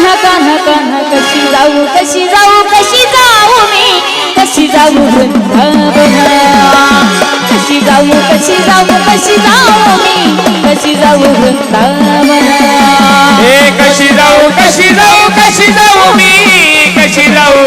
कान्हा कान्हा कान्हा कशी जाऊ कशी जाऊ कशी जाऊ मी? कशी जाऊ वृंदावन कशी जाऊ कशी जाऊ कशी जाऊ मी? कशी जाऊ वृंदावन हे कशी जाऊ कशी जाऊ कशी जाऊ मी? कशी जाऊ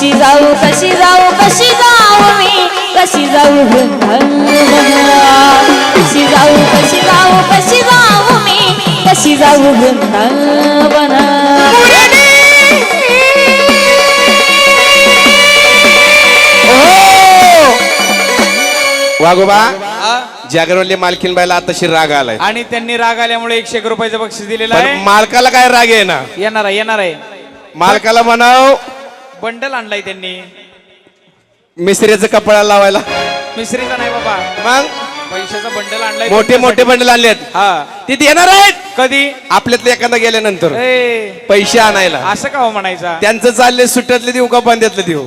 कशी जाऊ कशी जाऊ कशी जाऊ मी? कशी जाऊ कशी जाऊ कशी जाऊ कशी जाऊ मी? कशी जाऊ वृंदावना वागोबा जागरवल्ली मालकीन बायला आताशी राग आलाय. आणि त्यांनी राग आल्यामुळे एकशे एक रुपयाचं बक्षीस दिलेलं पण आहे. मालकाला काय राग आहे ना? येणार आहे येणार आहे. मालकाला म्हणाव बंडल आणलाय त्यांनी. मिसरीचं कपडा लावायला. मिसरीचा नाही बाबा. मग? पैशाचा बंडल आणलाय मोठे मोठे बंडल आणलेत. हा. तिथे येणार आहेत? कधी? आपल्यातलं एखादा गेल्यानंतर. ए. पैसे आणायला. असं का हो म्हणायचा? त्यांचं चालले सुट्यातले देऊ का बांध्यातले देऊ?